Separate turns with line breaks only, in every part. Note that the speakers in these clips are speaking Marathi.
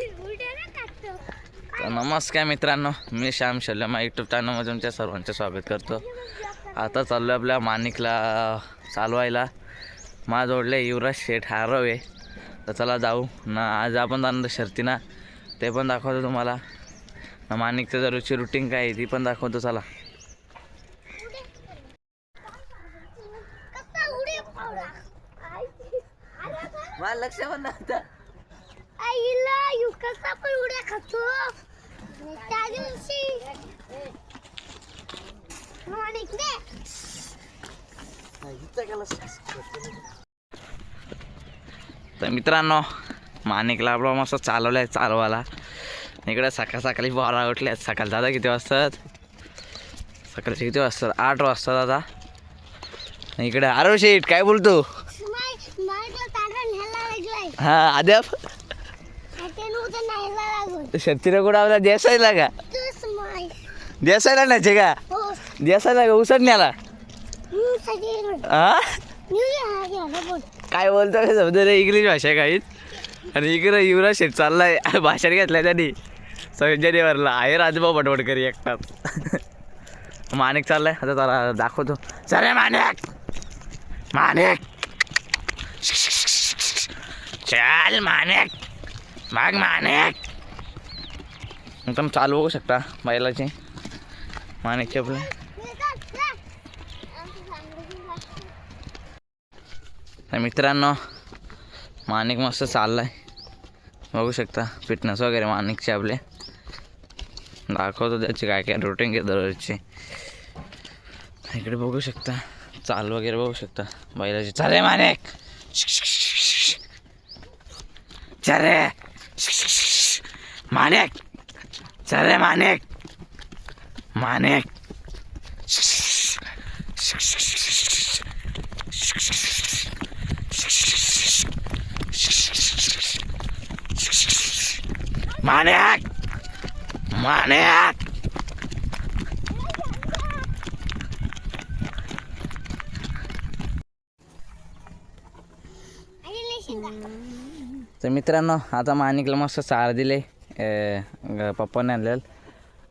तर नमस्कार मित्रांनो मी श्याम शल्यमा यूट्यूब चॅनलमध्ये तुमच्या सर्वांचे स्वागत करतो. आता चाललो आपल्या माणिकला चालवायला. मा जोडले युवराज शेठ हारवे. तर चला जाऊ. ना आज आपण जाणार शर्तीना. ते पण दाखवतो तुम्हाला. ना माणिकचं दररोजची रुटीन काय आहे ती पण दाखवतो चला. लक्ष पण नव्हतं.
आईला यू कसा पण उड्या खातो. त्या दिवशी माणिक ने
तर मित्रांनो माणिकला आपला मस्त चालवलं आहे चालवायला. इकडे सकाळ सकाळी बारा उठले. सकाळी दादा किती वाजतात? सकाळचे किती वाजतात? आठ वाजता दादा. इकडे आरो शेठ काय बोलतो? हा आद्या
उद्या न्यायला लागून
कुठं आपला देसायला का?
तूच माय.
देसायला नाही का?
हो.
देसायला का उसडण्याला
मी सगळे
हा
मी घ्यायला बोल.
काय बोलतो काय समजा रे? इंग्लिश भाषा काहीच. आणि इकडे युवराज शेठ चाललाय भाषण घेतलाय त्यांनी. संजयदेवरला आहे राजभाऊ बटवट करी एकटाच माणिक चाललाय. आता त्याला दाखवतो. चले माणिक! माणिक! चल माणिक! माग माणिक एकदम चालू बघू शकता बैलाचे. माणिकचे आपले. तर मित्रांनो माणिक मस्त चाललाय. बघू शकता फिटनेस वगैरे माणिकचे आपले. दाखवतो त्याची काय काय रुटीन घेतो दररोजची इकडे बघू शकता चाल वगैरे बघू शकता. बैलाची. चाले माणिक. चरे माणिक चले मानेक. मानेक. मानेक. मानेक. तर मित्रांनो आता माणिकला मस्त चार दिले. ग- पप्पाने आणलेलं.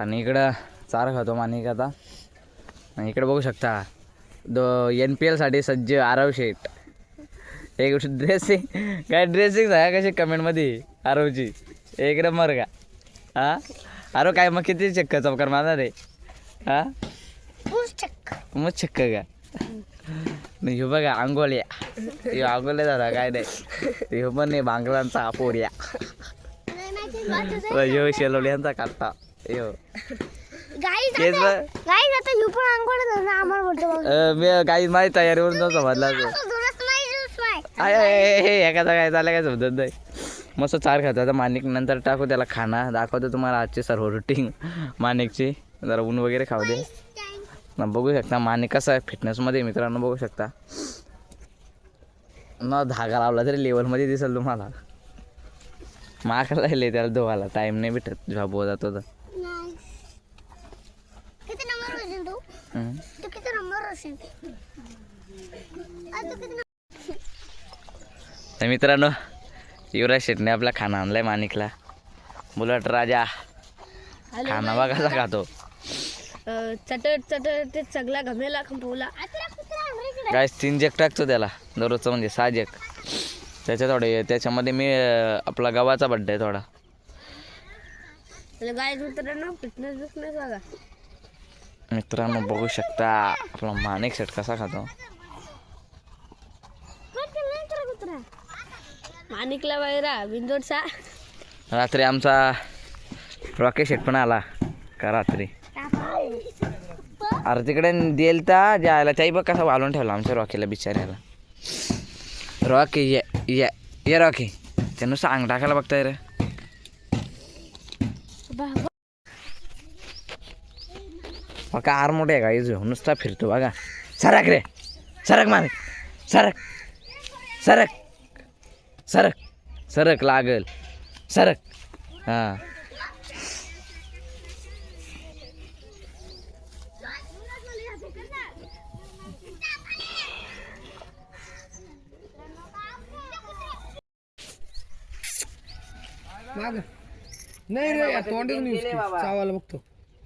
आणि इकडं चार खातो माणिक आता. आणि इकडे बघू शकता दो एन पी एलसाठी सज्ज आरव शेट एक गोष्ट ड्रेसिंग काय ड्रेसिंग सांगा कशी कमेंटमध्ये आरवची. एक नंबर का? हा? आरो काय मग किती चक्क चौकार मारणार आहे? हा? मग चक्क. का? नाही बघा आंघोळ्या आंघोळ्या झाला काय नाही. ह्यो पण नाही बांगलांचा पोड्या ह्यो शेलोड्यांचा काटा.
गाई
तेच बघ
गाई आता यू पण अंघोळ झालं आम्हाला बोलतो बघ.
मी काही माझी तयारीवरून नव्हतं समजला तो
असं दुरुस्त नाही नाही.
हे एखादा काय चाललं काय समजत नाही. मस्त चार खातो. आता माणिक नंतर टाकू त्याला खाना. दाखवतो तुम्हाला आजची सर्व रुटीन माणिकची. जरा ऊन वगैरे खाऊ दे. ना बघू शकता. माणिक कसा आहे फिटनेसमध्ये मित्रांनो बघू शकता. न धागा लावला तरी लेवलमध्ये दिसेल तुम्हाला. माक राहिले त्याला धुवायला. टाईम नाही भेटत. झोपव जातो तर
किती नंबर तू? किती नंबर
तर मित्रांनो युवराज शेटने आपला खाना आणलाय माणिकला. बुलट राजा. खाना बघा कसा खातो
चटट चटट ते सगळा घमेला खंपवला.
काय तीन जग टाकतो त्याला. दररोजचं म्हणजे सहा जग. त्याच्या थोडे त्याच्यामध्ये मी आपला गव्हाचा बड्डे आहे थोडा.
मित्रांनो बघा
शकता आपला माणिक शेट कसा खातो.
माणिकला वैरा बिंदोडचा
रात्री आमचा रॉकेट शेट पण आला का रात्री? अरे तिकडे देल तर जायला. त्याही बघ कसा वालून ठेवला आमच्या रॉकीला बिचाऱ्याला. रॉकी ये ये ये रॉकी ते नुसतं अंग टाकायला बघताय रे बघा आर मोठे आहे का इजू नुसता फिरतो बघा सरक रे सरक मारे सरक सरक सरक सरक लागल सरक हां
माग.
नाही रे
बाबा.
चावायला बघतो.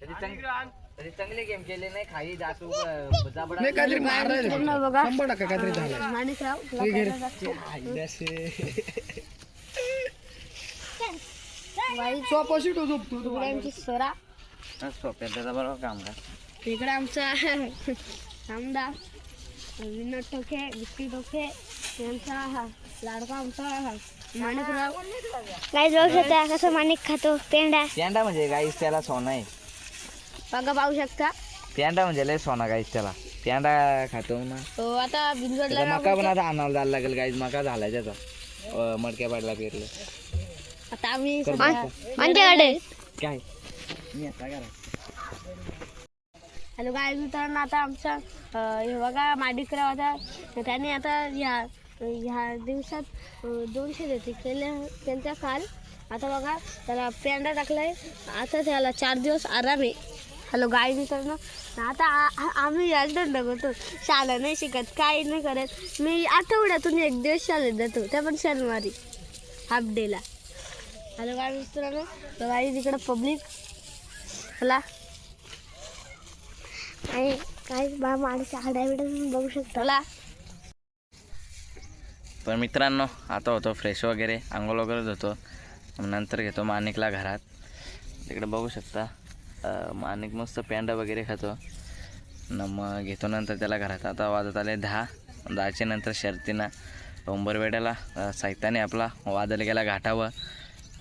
तरी चांग- तरी चांगले गेम केले नाही खाली जातो
नाही काहीतरी मारायला
बघा.
शंभर टक्का काहीतरी झालं
माणिकराव तुला
हे घे. रे.
करायला लागतं.
आईला शे.
वाईट
सोपाशी तो झोपतो तो
आमची सोरा.
सोप्यात त्याचा बरोबर काम का
इकडे आमचा आमदार विनोद टोके विक्की टोके यांचा हा लाडका आमचा माणिकराव
काय जाऊ शकता कसं माणिक खातो. पेंडा
पेंडा म्हणजे गाईस त्याला सोना आहे.
बघा पाहू शकता.
पेंडा म्हणजे लय सोना गाईस त्याला. पेंडा खातो ना.
तो आता बिंजोडला
त्याचा मका पण आता आणायला जायला लागेल गाईस मका झालाय त्याचा. अं, मडक्या पाडला पेरलं.
आता आम्ही सध्या
आमच्याकडे.
काय? मी आता करा.
हॅलो काय मित्रांनो आता आमचा अं, हे बघा माडिकराव आता त्याने आता ह्या ह्या दिवसात दोनशे देते. केले त्यांचा काल. आता बघा त्याला पेंडा टाकलाय. आता त्याला चार दिवस आराम आहे. हॅलो गाय मित्रांनो. आता आम्ही याच दंड शाळा नाही शिकत काही नाही करत. मी आठवड्यातून एक दिवस शाळेत जातो. त्या पण शनिवारी हाफ डेला हॅलो गाय मित्रांनो. तर गाई तिकडं पब्लिक हला
आणि काय बा माणसं आड्याबिड्या बघू शकतो.
ला
पण मित्रांनो आता होतो फ्रेश वगैरे आंघोळ वगैरे धुतो नंतर घेतो माणिकला घरात. तिकडे बघू शकता मानिक माणिक मस्त पेंडा वगैरे खातो. न मग घेतो नंतर त्याला घरात. आता वाजत आले दहा. दहाच्या नंतर शर्तीनं डोंबरवेड्याला साहित्याने आपला वादल गेला घाटावर.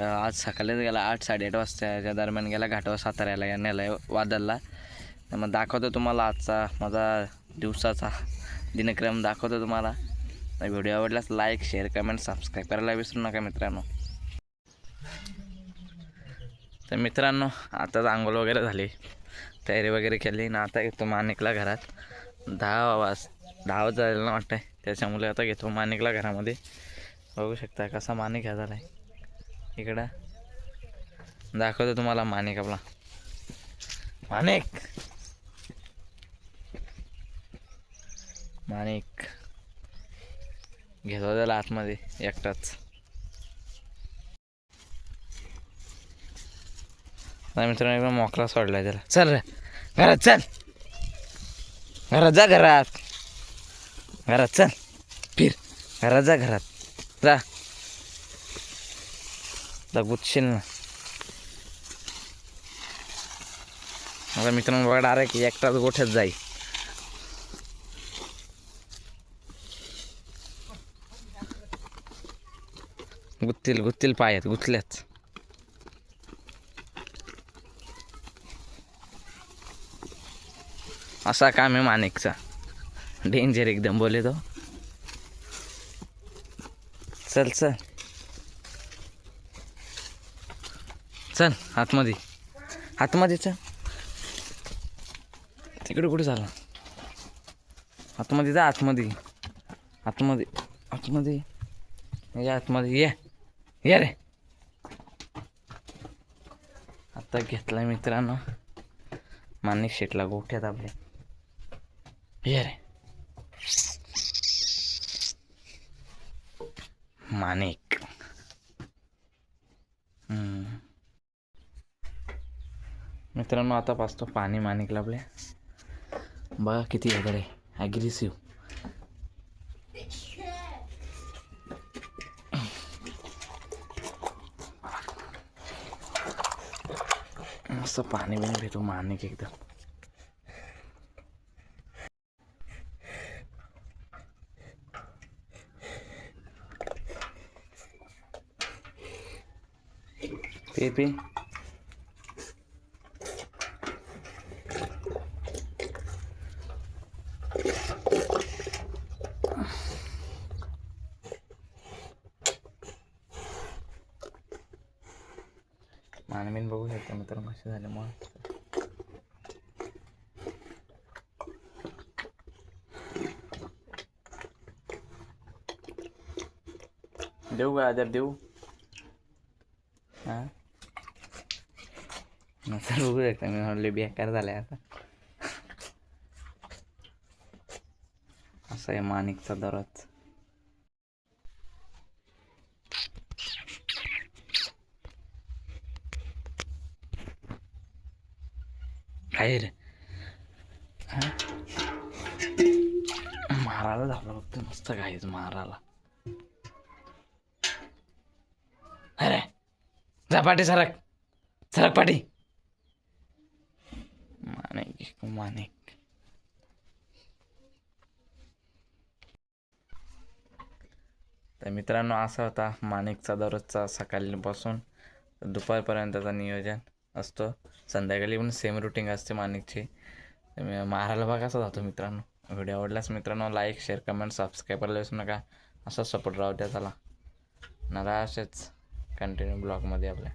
आज सकाळीच गेला आठ साडेआठ वाजताच्या दरम्यान गेला घाटावर साताऱ्याला या नेलं वादलला मग दाखवतो तुम्हाला आजचा माझा दिवसाचा दिनक्रम दाखवतो तुम्हाला. व्हिडिओ आवडल्यास लाईक शेअर कमेंट सबस्क्राईब करायला विसरू नका मित्रांनो. तर मित्रांनो आताच आंघोळ वगैरे झाली. तयारी वगैरे केली ना आता घेतो मानिकला घरात. दहा वाज दहा वाज झालेलं ना वाटतंय. त्याच्यामुळे आता घेतो मानिकला घरामध्ये. बघू शकता कसा मानिक ह्या झाला आहे. इकडं. दाखवतो तुम्हाला मानिक आपला. मानिक मानिक घेतो त्याला आतमध्ये एकटाच. मित्रांनो एकदम मोकळा सोडलाय त्याला. चल रे घरात चल. घरात जा घरात. घरात चल. फिर. घरात जा घरात. जा. जा ना. आता मित्रांनो बघा डायरेक्ट एकटाच गोठ्यात जाई गुत्तील गुत्तील पायात गुतल्यात. असा काम आहे माणिकचा. डेंजर एकदम बोले तो. चल चल. चल आतमध्ये आतमध्ये चल. तिकडे कुठे झाला आतमध्ये जा आतमध्ये. आतमध्ये आतमध्ये. या आतमध्ये ये. ये रे. आता घेतला मित्रांनो. माणिक शेटला गोठ्यात आपल्या ये रे. माणिक हम्म. मित्रांनो आता पाचतो पाणी मानिक आपल्या बघा किती वगैरे ॲग्रेसिव्ह मस्त पाणी बिणी पितो माणिक एकदम। पे पे। मानवीन बघू शकता मित्रांनो कसे झाले मग देऊ का आदर देऊ हां नंतर बघू शकता मी म्हणले बेकार झालाय आता असं आहे माणिकचा दररोज बाहेर. मारायला झालं फक्त मस्त घाईच मारायला. अरे जा पाठी सरक. सरक पाठी माणिक माणिक. तर मित्रांनो असा होता माणिकचा दररोजचा सकाळपासून दुपारपर्यंतचा नियोजन. असतो. संध्याकाळी पण सेम रुटीन असते माणिकची. मारायला बघा असा जातो मित्रांनो. व्हिडिओ आवडल्यास मित्रांनो लाईक शेअर कमेंट सबस्क्राईब करायला विसरू नका. असा सपोर्ट राहू द्या त्याला. ना असेच कंटिन्यू ब्लॉगमध्ये आपल्या.